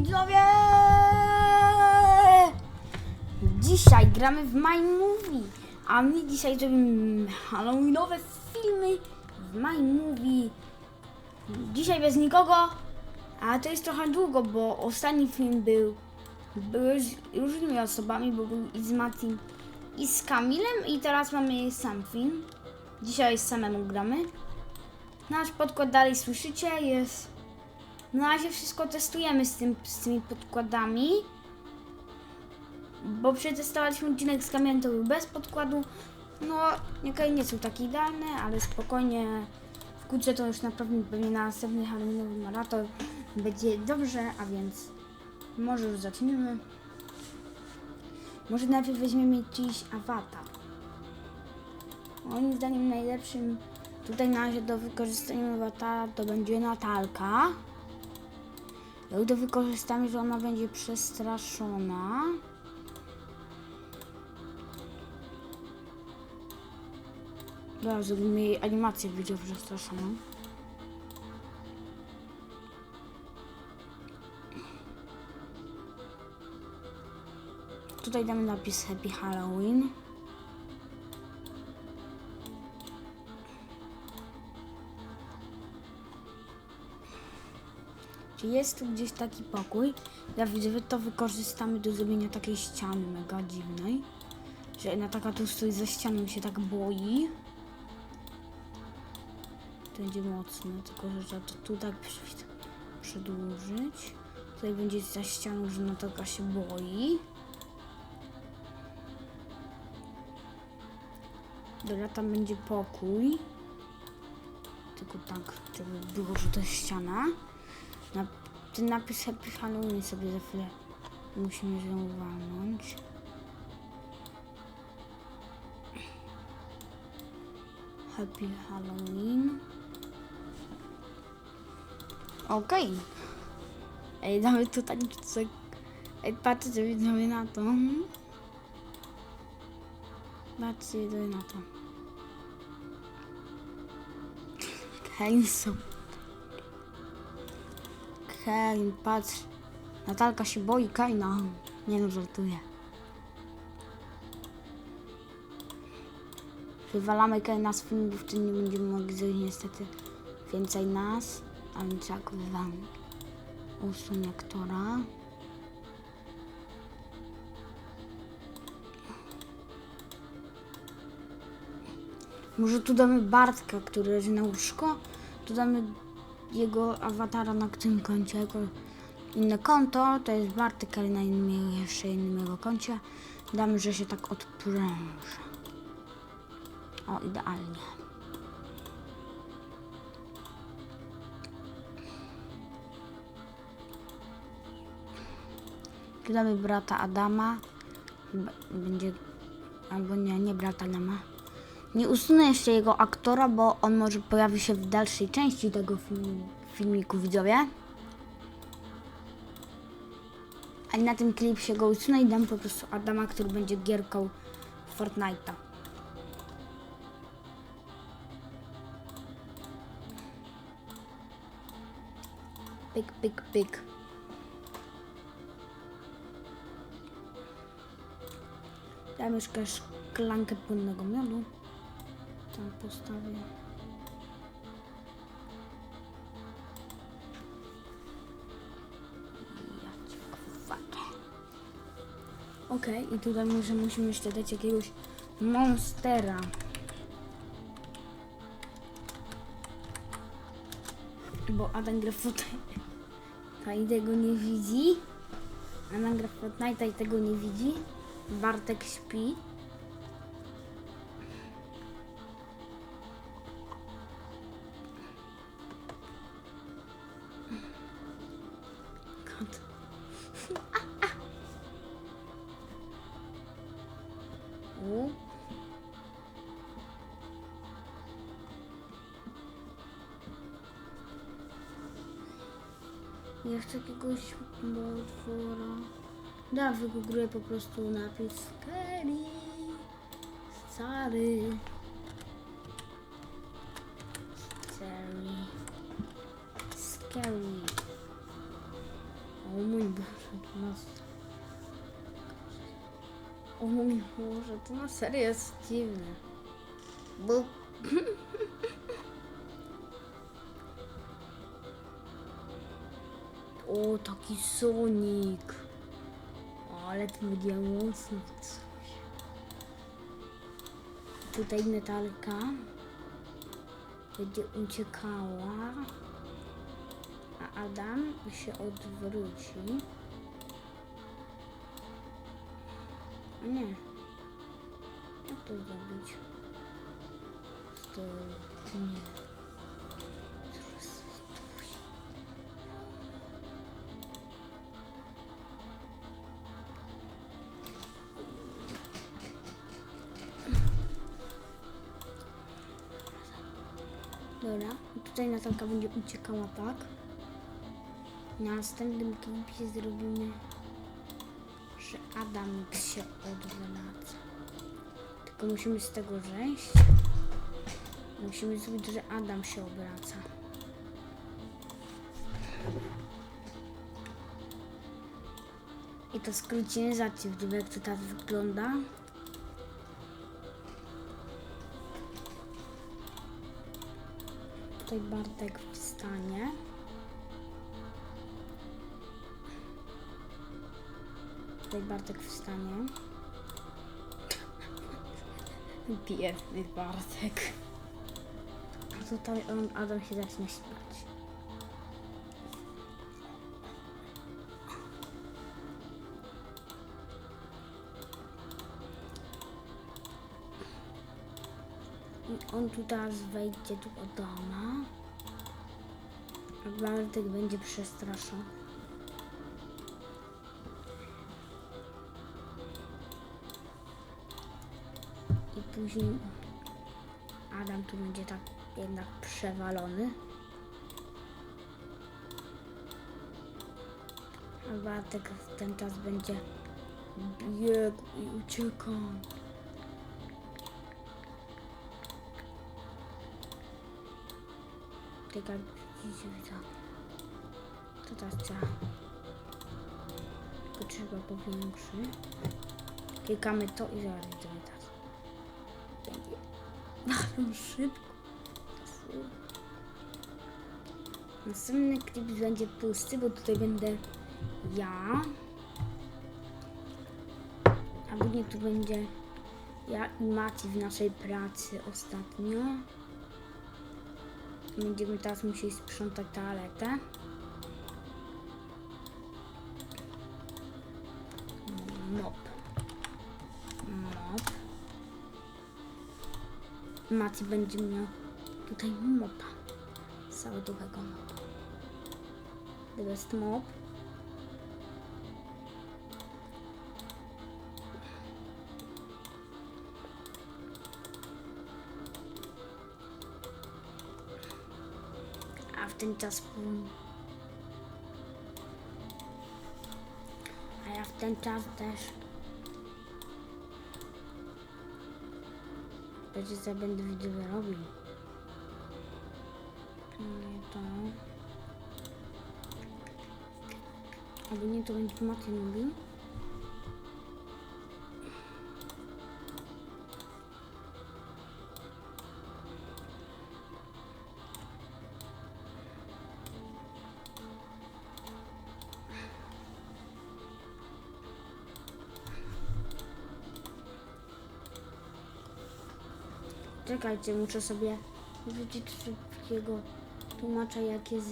widzowie! Dzisiaj gramy w My Movie, a my dzisiaj zrobimy halloweenowe filmy w My Movie. Dzisiaj bez nikogo, a to jest trochę długo, bo ostatni film był, był z różnymi osobami, bo był i z Matim, i z Kamilem, i teraz mamy sam film. Dzisiaj samemu gramy. Nasz podkład dalej słyszycie, jest... Na razie wszystko testujemy z, tym, z tymi podkładami. Bo przetestowaliśmy odcinek z był bez podkładu. No, niektóre nie są takie idealne, ale spokojnie. Wkrótce to już naprawdę pewnie na następny halloweenowy maraton będzie dobrze, a więc może już zaczniemy. Może najpierw weźmiemy czyjś awatar. Moim zdaniem najlepszym tutaj na razie do wykorzystania awatara to będzie Natalka. To wykorzystamy, że ona będzie przestraszona. Dobra, zrobimy jej animację będzie przestraszoną. Tutaj damy napis Happy Halloween. Czy jest tu gdzieś taki pokój? Ja widzę, to wykorzystamy do zrobienia takiej ściany mega dziwnej. Że na taka tu stoi za ścianą się tak boi. To będzie mocne, tylko że trzeba to tu tak przedłużyć. Tutaj będzie za ścianą, że Natalka się boi. Dobra, tam będzie pokój. Tylko tak, żeby było, że to ściana. Na, ten napis Happy Halloween sobie za chwilę musimy ją walnąć. Happy Halloween. Okej. Ej, damy tutaj coś. Ej, patrzcie widzowie na to. Patrzcie widzowie na to. Hejso. Kain, patrz. Natalka się boi Kaina. Nie no, żartuję. Wywalamy Kaina z filmu, bo wtedy nie będziemy mogli zrobić niestety więcej nas. A więc jak wywalamy? Usuń aktora. Może tu damy Bartka, który leży na łóżko. Tu damy jego awatara na tym koncie jako inne konto. To jest Bartek, ale na innym, jeszcze innym jego koncie. Damy, że się tak odpręża. O, idealnie. Tu damy brata Adama. Będzie... Albo nie, nie brata Adama. Nie usunę jeszcze jego aktora, bo on może pojawi się w dalszej części tego filmiku, widzowie. A na tym klipie go usunę i dam po prostu Adama, który będzie gierką Fortnite'a. Pyk, pyk, pyk. Dam jeszcze szklankę płynnego miodu. Tam postawię. Okej, i tutaj może musimy jeszcze dać jakiegoś monstera. Bo Adam gra tego nie widzi. Adam gra tego nie widzi. Bartek śpi. Jakiegoś potwora. Da, wygoogluję po prostu napis Scary. Stary. Scary. Scary. O mój Boże, to nas... O mój Boże, to na serio jest dziwne. Bo... Taki Sonic. Ale to będzie mocno coś. Tutaj Natalka będzie uciekała, a Adam się odwróci. Nie. Jak to zrobić? To nie. Dobra, tutaj Natalka będzie uciekała tak. Na następnym klipie zrobimy, że Adam się odwraca. Tylko musimy z tego zejść. Musimy zrobić, że Adam się obraca. I to skrócimy, zobaczcie, w jak to tak wygląda. Tutaj Bartek wstanie. Tutaj Bartek wstanie. Biedny Bartek. A tutaj on, Adam się zacznie śmiać. On tu teraz wejdzie tu od doma. Bartek będzie przestraszony. I później Adam tu będzie tak jednak przewalony. A Bartek w ten czas będzie biegł i uciekał. Tak jak widzicie, widzę. To teraz trzeba. Tylko trzeba powiększyć. Klikamy to i zaraz idziemy teraz. Będzie. Ale szybko. Następny klip będzie pusty, bo tutaj będę ja. A później tu będzie ja i Maci w naszej pracy ostatnio. Będziemy teraz musieli sprzątać toaletę. Mop. Mop. Maci będzie miał tutaj mopa. Całego mopa. To jest mop. Ten czas płyn- A ja w ten czas też Wiecie co będę wideo robił? Nie to. Albo nie to będzie Maty robił. Czekajcie, muszę sobie wrzucić szybkiego tłumacza, jak jest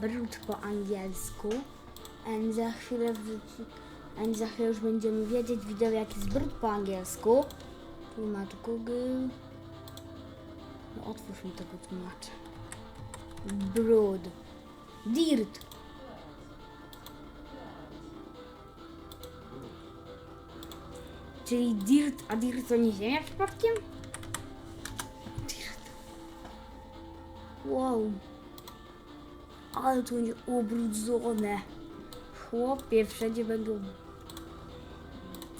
brud po angielsku. A za chwilę wrzuci, a za chwilę już będziemy wiedzieć wideo, jak jest brud po angielsku. Tłumacz Google. No otwórz mi tego tłumacza. Brud. Dirt. Czyli dirt, a dirt to nie ziemia przypadkiem? Dirt. Wow. Ale to będzie ubrudzone. Chłopie, wszędzie będą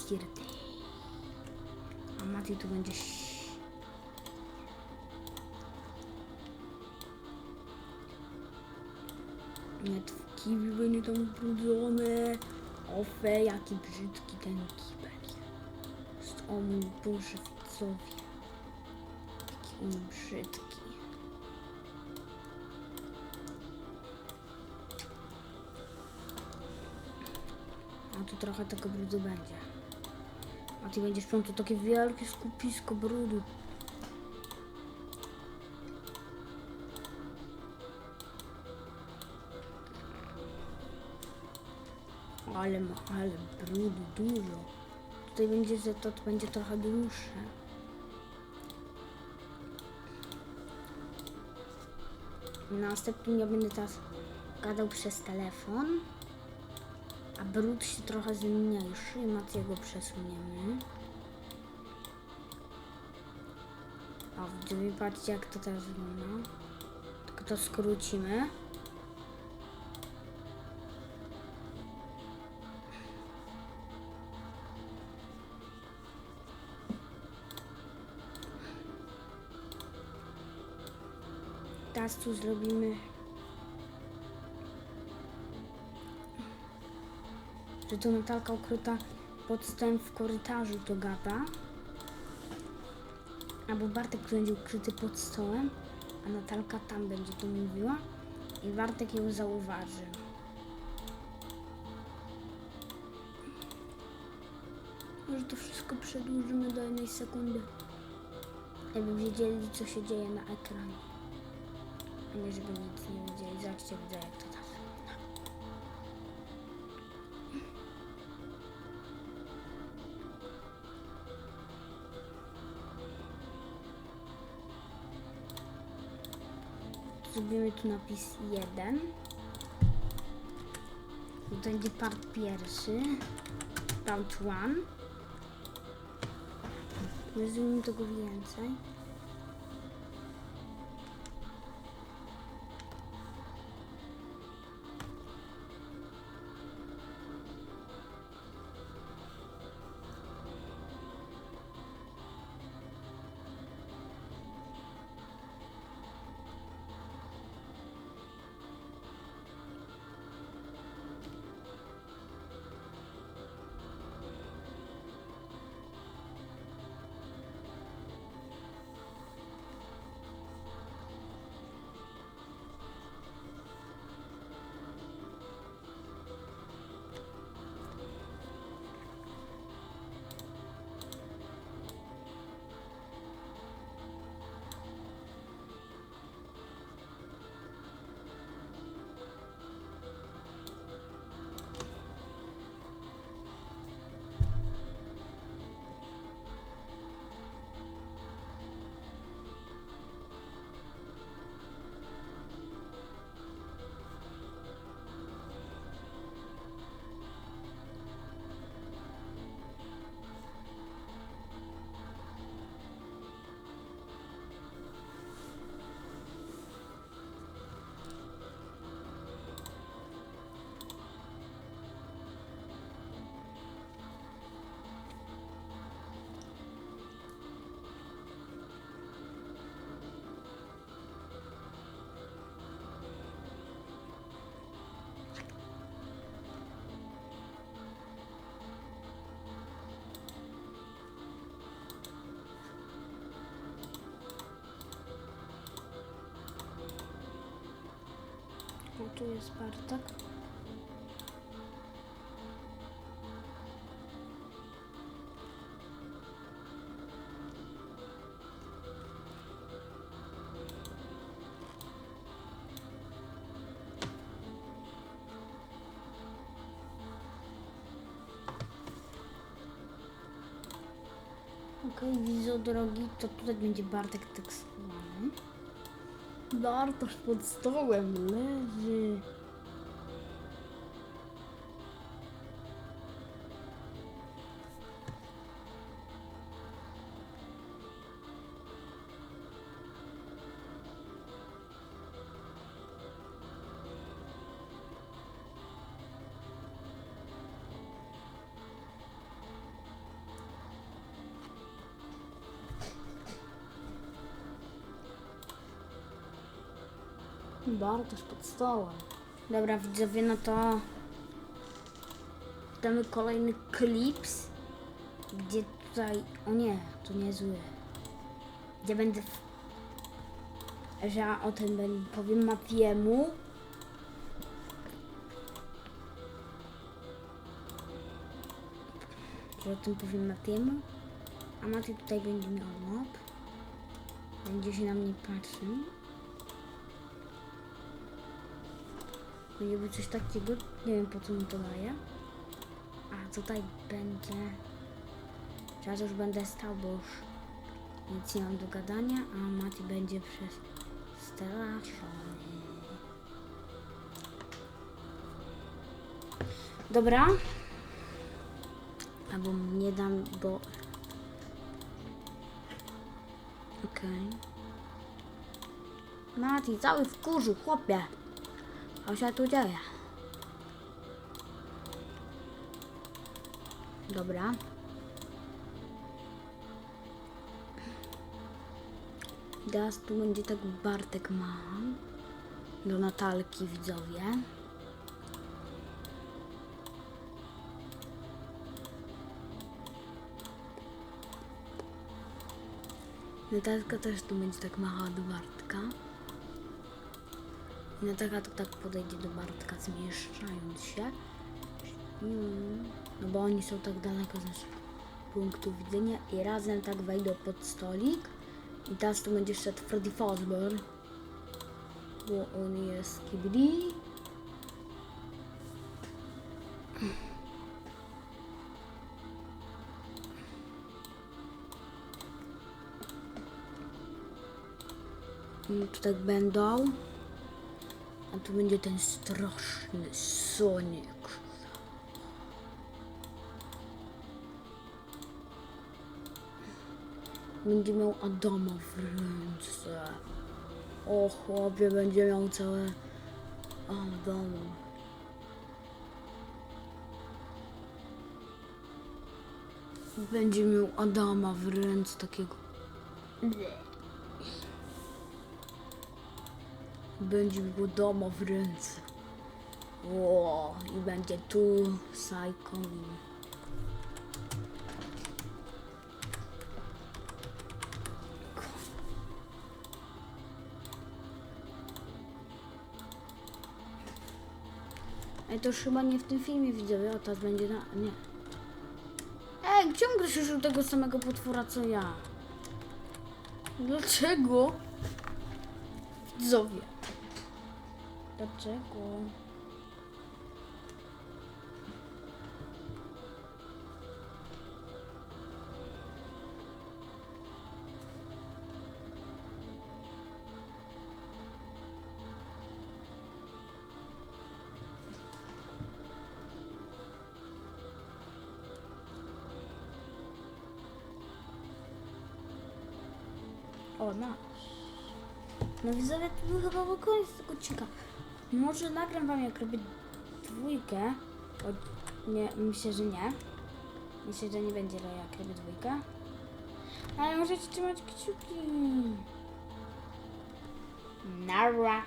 dirty. A Mati tu będzie... ś- Nie, t- kiwi będzie tam ubrudzone. Ofe, jaki brzydki ten kibel jest. O mój Boże, widzowie. Jaki on brzydki. A tu trochę tego brudu będzie. A ty będziesz miał tu takie wielkie skupisko brudu. Ale ma, ale brudu dużo. Tutaj będzie, że to, będzie trochę dłuższe. Następnie ja będę teraz gadał przez telefon. A brud się trochę zmniejszy i Matiego przesuniemy. A widzowie, patrzcie jak to teraz wygląda. Tylko to skrócimy. Teraz tu zrobimy że to Natalka ukryta pod stołem w korytarzu to gada. Albo Bartek będzie ukryty pod stołem, a Natalka tam będzie to mówiła i Bartek ją zauważy. Może to wszystko przedłużymy do jednej sekundy. Jakby wiedzieli, co się dzieje na ekranie. Nie, żeby nic nie wiedzieli. Zobaczcie, widzę, jak to tam. Zrobimy tu napis 1. To będzie part pierwszy. Part 1. Nie zrobimy tego więcej. Tu jest Bartek. Okej, widzo drogi, to tutaj będzie Bartek tekstowany. Bartosz pod stołem leży. Bartosz pod stołem. Dobra, widzowie, no to damy kolejny klips, gdzie tutaj, o nie, to nie zły, gdzie będę, że ja o tym będę, powiem Matiemu, że o tym powiem Matiemu, a Mati tutaj będzie miał mob, będzie się na mnie patrzył. Będzie coś takiego, nie wiem po co mi to daje. A tutaj będzie. Teraz już będę stał, bo już nic nie mam do gadania, a Mati będzie przez straszony. Dobra. Albo nie dam, bo. Okej. Mati, cały w kurzu, chłopie. Co się tu dzieje? Dobra. Teraz tu będzie tak Bartek ma. Do Natalki widzowie. Natalka też tu będzie tak machała do Bartka. I Natalka to tak podejdzie do Bartka zmieszczając się. Mm, No bo oni są tak daleko z naszego punktu widzenia i razem tak wejdą pod stolik. I teraz tu będzie szedł Freddy Fazbear. Bo on jest kibidi. I tu tak będą. A tu będzie ten straszny Sonic. Będzie miał Adama w ręce. O chłopie, będzie miał całe Adama. Będzie miał Adama w ręce takiego. Będzie Adama w ręce. O, i będzie tu Psycho. Ej, to już chyba nie w tym filmie widzowie, o teraz będzie na... nie. Ej, ciągle się tego samego potwora co ja. Dlaczego? Widzowie. Dlaczego? O, no. No widzowie, to był chyba koniec tego odcinka. Może nagram wam jak robię dwójkę. O, nie, myślę, że nie. Myślę, że nie będzie jak robię dwójkę. Ale możecie trzymać kciuki. Nara.